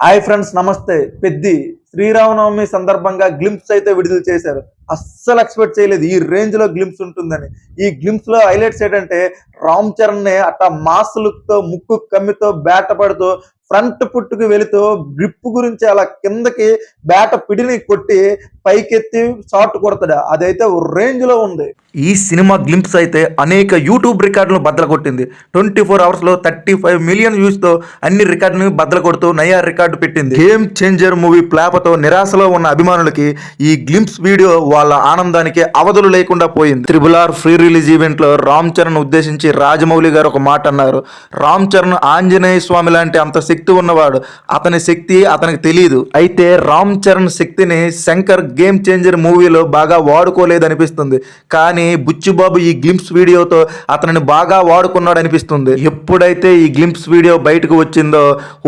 Hi friends నమస్తే. పెద్ది శ్రీరామనవమి సందర్భంగా glimpse అయితే విడుదల చేశారు. అస్సలు ఎక్స్పెక్ట్ చేయలేదు. ఈ రేంజ్లో గ్లింప్స్ ఉంటుందని. ఈ గ్లింప్స్లో హైలైట్స్ ఏంటంటే రామ్ చరణ్ని అట్టా మాస్ లుక్తో ముక్కు కమ్మితో బ్యాట పడుతూ ఫ్రంట్ పుట్టుకు వెళుతూ గ్రిప్ గురించి అలా కిందకి బ్యాట పిడిని కొట్టి పైకెత్తి షాట్ కొడతాడు. అదైతే రేంజ్లో ఉంది. ఈ సినిమా గ్లింప్స్ అయితే అనేక యూట్యూబ్ రికార్డులను బద్దలు కొట్టింది ట్వంటీ ఫోర్ అవర్స్లో థర్టీ ఫైవ్ మిలియన్ వ్యూస్తో అన్ని రికార్డులను బద్దలు కొడుతూ నయా రికార్డు పెట్టింది. గేమ్ చేంజర్ మూవీ ప్లాపతో నిరాశలో ఉన్న అభిమానులకి ఈ గ్లింప్స్ వీడియో వాళ్ళ ఆనందానికి అవధులు లేకుండా పోయింది. త్రిబుల్ ఆర్ ఫ్రీ రిలీజ్ ఈవెంట్లో రామ్ చరణ్ ఉద్దేశించి రాజమౌళి గారు ఒక మాట అన్నారు. రామ్ చరణ్ ఆంజనేయ స్వామి లాంటి అంత శక్తి ఉన్నవాడు. అతని శక్తి అతనికి తెలియదు అయితే రామ్ చరణ్ శక్తిని శంకర్ గేమ్ చేంజర్ మూవీలో బాగా వాడుకోలేదనిపిస్తుంది. కానీ బుచ్చిబాబు ఈ గ్లింప్స్ వీడియోతో అతనిని బాగా వాడుకున్నాడు అనిపిస్తుంది ఎప్పుడైతే ఈ గ్లింప్స్ వీడియో బయటకు వచ్చిందో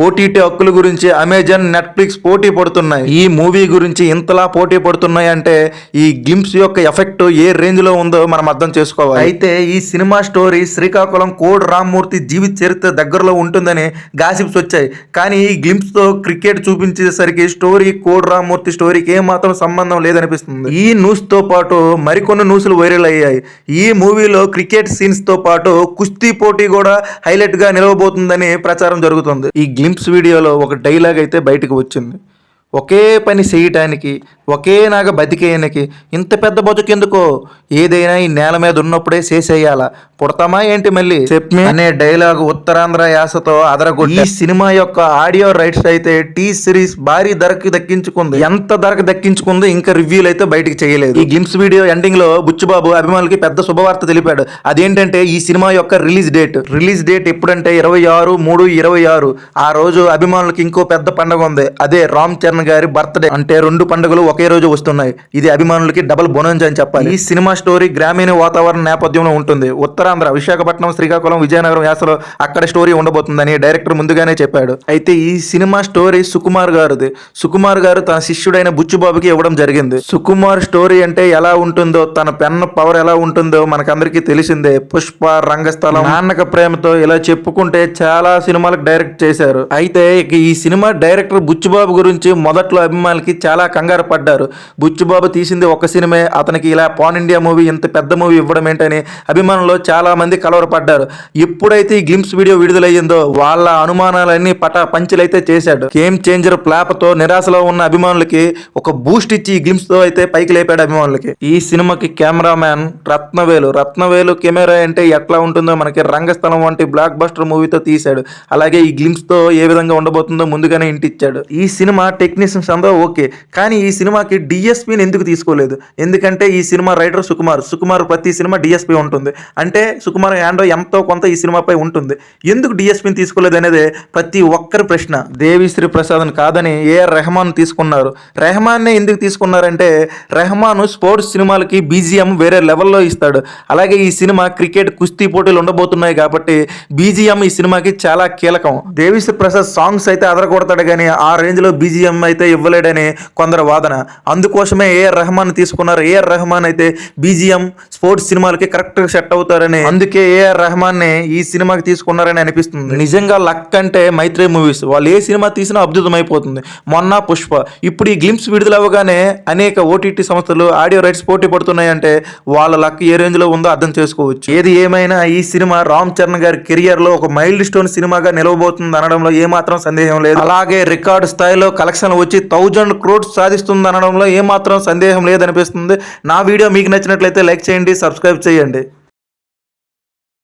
ఓటీటీ హక్కుల గురించి అమెజాన్ నెట్ఫ్లిక్స్ పోటీ పడుతున్నాయి. ఈ మూవీ గురించి ఇంతలా పోటీ పడుతున్నాయి అంటే ఈ గ్లింప్స్ యొక్క ఎఫెక్ట్ ఏ రేంజ్లో ఉందో మనం అర్థం చేసుకోవాలి. అయితే ఈ సినిమా స్టోరీ శ్రీకాకుళం కోడ్ రామ్మూర్తి జీవిత చరిత్ర దగ్గరలో ఉంటుందని గాసిప్స్ వచ్చాయి. కానీ ఈ గ్లింప్స్తో క్రికెట్ చూపించేసరికి స్టోరీ కోడ్ రామ్మూర్తి స్టోరీకి ఏ మాత్రం సంబంధం లేదనిపిస్తుంది. ఈ న్యూస్తో పాటు మరికొన్ని న్యూస్లు వైరల్ అయ్యాయి. ఈ మూవీలో క్రికెట్ సీన్స్తో పాటు కుస్తీ పోటీ కూడా హైలైట్గా నిలవబోతుందని ప్రచారం జరుగుతుంది. ఈ గ్లింప్స్ వీడియోలో ఒక డైలాగ్ అయితే బయటకు వచ్చింది. ఒకే పని చేయటానికి ఒకే నాగ బతికేయనికి. ఇంత పెద్ద బతుకెందుకో? ఏదైనా ఈ నేల మీద ఉన్నప్పుడే చేసేయాలా? పుడతామా ఏంటి మళ్ళీ? చెప్పి అనే డైలాగ్ ఉత్తరాంధ్ర యాసతో అదరగొట్టి ఈ సినిమా యొక్క ఆడియో రైట్స్ అయితే టీ సిరీస్ భారీ ధరకి దక్కించుకుంది. ఎంత ధరకు దక్కించుకుందో ఇంకా రివ్యూలు అయితే బయటికి చేయలేదు. ఈ గ్లిమ్స్ వీడియో ఎండింగ్లో బుచ్చుబాబు అభిమానులకి పెద్ద శుభవార్త తెలిపాడు. అదేంటంటే ఈ సినిమా యొక్క రిలీజ్ డేట్. రిలీజ్ డేట్ ఎప్పుడంటే ఇరవై ఆరు మూడు ఇరవై ఆరు. ఆ రోజు అభిమానులకి ఇంకో పెద్ద పండుగ ఉంది. అదే రామ్ చరణ్ గారి బర్త్డే. అంటే రెండు పండుగలు ఒకే ఒకే రోజు వస్తున్నాయి. ఇది అభిమానులకి డబుల్ బొనంజ్ అని చెప్పాలి. ఈ సినిమా స్టోరీ గ్రామీణ వాతావరణ నేపథ్యంలో ఉంటుంది. ఉత్తరాంధ్ర విశాఖపట్నం శ్రీకాకుళం విజయనగరం యాసలో అక్కడ స్టోరీ ఉండబోతుందని డైరెక్టర్ ముందుగానే చెప్పాడు. అయితే ఈ సినిమా స్టోరీ సుకుమార్ గారిది. సుకుమార్ గారు తన శిష్యుడైన బుచ్చుబాబుకి ఇవ్వడం జరిగింది. సుకుమార్ స్టోరీ అంటే ఎలా ఉంటుందో తన పెన్ పవర్ ఎలా ఉంటుందో మనకందరికీ తెలిసిందే. పుష్ప రంగస్థలం నాన్నక ప్రేమతో ఇలా చెప్పుకుంటే చాలా సినిమాలకు డైరెక్ట్ చేశారు. అయితే ఈ సినిమా డైరెక్టర్ బుచ్చుబాబు గురించి మొదట్లో అభిమానులకి చాలా కంగారు పడ్డారు. బుచ్చుబాబు తీసింది ఒక సినిమే. అతనికి ఇలా పాన్ ఇండియా మూవీ ఇంత పెద్ద మూవీ ఇవ్వడం ఏంటని అభిమానులు చాలా మంది కలవరపడ్డారు. ఎప్పుడైతే ఈ గ్లిమ్స్ వీడియో విడుదలయ్యిందో వాళ్ళ అనుమానాలన్నీ పట పంచులైతే చేశాడు. గేమ్ చేంజర్ ప్లాప్తో నిరాశలో ఉన్న అభిమానులకి ఒక బూస్ట్ ఇచ్చి ఈ గ్లిమ్స్తో అయితే పైకి లేపాడు అభిమానులకి. ఈ సినిమాకి కెమెరామ్యాన్ రత్నవేలు. రత్నవేలు కెమెరా అంటే ఎట్లా ఉంటుందో మనకి రంగస్థలం వంటి బ్లాక్ బస్టర్ మూవీతో తీశాడు. అలాగే ఈ గ్లిమ్స్తో ఏ విధంగా ఉండబోతుందో ముందుగానే ఇంటిచ్చాడు ఈ సినిమా టెక్నీషియన్స్ అందరూ ఓకే. కానీ ఈ సినిమా సినిమాకి డిఎస్పీని ఎందుకు తీసుకోలేదు? ఎందుకంటే ఈ సినిమా రైటర్ సుకుమార్. సుకుమార్ ప్రతి సినిమా డిఎస్పీ ఉంటుంది. అంటే సుకుమార్ హ్యాండ్ ఎంతో కొంత ఈ సినిమాపై ఉంటుంది. ఎందుకు డిఎస్పీని తీసుకోలేదు అనేది ప్రతి ఒక్కరి ప్రశ్న. దేవిశ్రీ ప్రసాద్ కాదని ఏఆర్ రెహమాన్ తీసుకున్నారు? రెహమాన్నే ఎందుకు తీసుకున్నారంటే రెహమాన్ స్పోర్ట్స్ సినిమాలకి బీజిఎం వేరే లెవెల్లో ఇస్తాడు. అలాగే ఈ సినిమా క్రికెట్ కుస్తీ పోటీలు ఉండబోతున్నాయి కాబట్టి బీజిఎం ఈ సినిమాకి చాలా కీలకం. దేవిశ్రీ ప్రసాద్ సాంగ్స్ అయితే అదరకొడతాడు కానీ ఆ రేంజ్లో బీజిఎం అయితే ఇవ్వలేడని కొందరు వాదన. అందుకోసమే ఏఆర్ రెహమాన్ తీసుకున్నారు. ఏఆర్ రెహమాన్ అయితే బీజిఎం స్పోర్ట్స్ సినిమాలకి కరెక్ట్ సెట్ అవుతారని అందుకే ఏఆర్ రెహమాన్ని ఈ సినిమాకి తీసుకున్నారని అనిపిస్తుంది. నిజంగా లక్ అంటే మైత్రి మూవీస్. వాళ్ళు ఏ సినిమా తీసినా అద్భుతం అయిపోతుంది మొన్న పుష్ప. ఇప్పుడు ఈ గ్లిమ్స్ విడుదల అవ్వగానే అనేక ఓటీటీ సంస్థలు ఆడియో రైట్స్ పోటీ పడుతున్నాయంటే వాళ్ళ లక్ ఏ రేంజ్లో ఉందో అర్థం చేసుకోవచ్చు. ఏది ఏమైనా ఈ సినిమా రామ్ చరణ్ గారి కెరియర్లో ఒక మైల్డ్ స్టోన్ సినిమాగా నిలవబోతుంది అనడంలో ఏమాత్రం సందేహం లేదు. అలాగే రికార్డు స్థాయిలో కలెక్షన్ వచ్చి థౌజండ్ క్రోడ్స్ సాధిస్తుంది అనడంలో ఏమాత్రం సందేహం లేదనిపిస్తుంది. నా వీడియో మీకు నచ్చినట్లయితే లైక్ చేయండి సబ్స్క్రైబ్ చేయండి.